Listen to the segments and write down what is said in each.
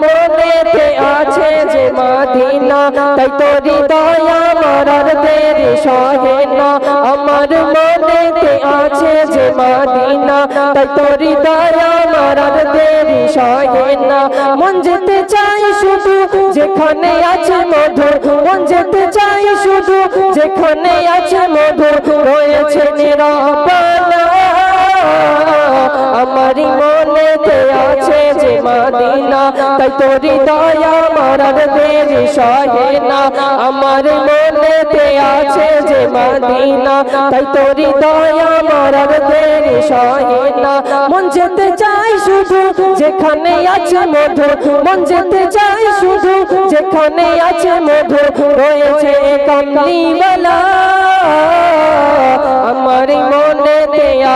মনেতে আছে যে মাদিনা, তাই তোরি দয়া মারার দেরি সহে না। আমার মনেতে আছে যে মাদিনা, তাই তোরি দয়া মারার দেরি সহে না। মন যেতে চাই শুধু যেখানে আছে মধু মন যেতে চাই শুধু যেখানে আছে মধু রয়েছে নিরাপনা মনেতে আছে যে তাই দয়া দেরি সহে না। আমার মনেতে আছে যে তাই তোরি দয়া দেরি সহে না। মন যেতে চাই শুধু যেখানে আছে মধু মন যেতে চাই শুধু যেখানে আছে মধু রয়েছে আমার মনেতে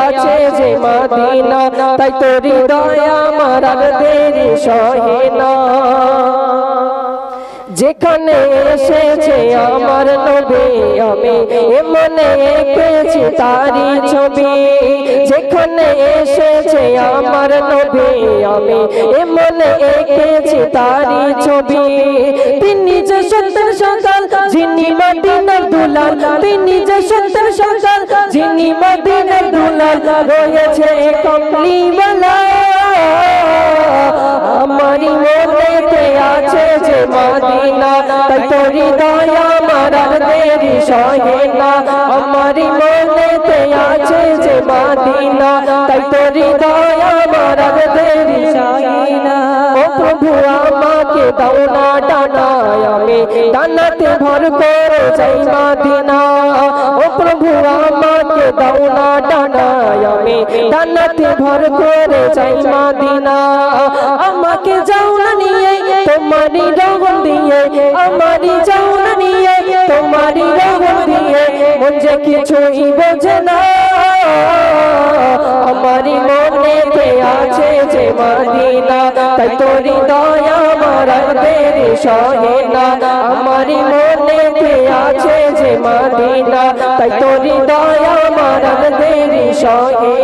আছে যে মাদিনা তাই তোরি দয়া মারার দেরি সহে না। যেখানে এসেছে আমার নবী আমি এমনে এঁকেছি তারি ছবি। যেখানে এসেছে আমার নবী আমি এমনে এঁকেছি তারি ছবি। তিনি যে সত্যের সকাল যিনি মদিনার দুলাল তিনি যে সত্যের সকাল যিনি মদিনার দুলাল রয়েছে কমলিওয়ালা আমারই মনেতে আছে যে মাদিনা, তাই তোরি দয়া মারার দেরি সহে না। মনেতে আছে যে মাদিনা, তাই তোরি দয়া মারার দেরি সহে ও প্রভু, আমাকে দাও না, ডানায় আমি ডানাতে ভর করে যাই মাদিনা। আমাকে দাও না ডানায় আমি। ডানাতে ভর করে যাই মাদিনা। আমাকে যাও না নিয়ে, তোমারই রগন দিয়ে। আমারই যাও না নিয়ে, তোমারই রগন দিয়ে। মন যে কিছুই বোঝে না। আমারই মনেতে আছে যে মাদিনা। তাই তোরি দয়া মারার দেরি সহে না। আমারই মনেতে আছে যে মাদিনা। তাই তোরি দয়া সহে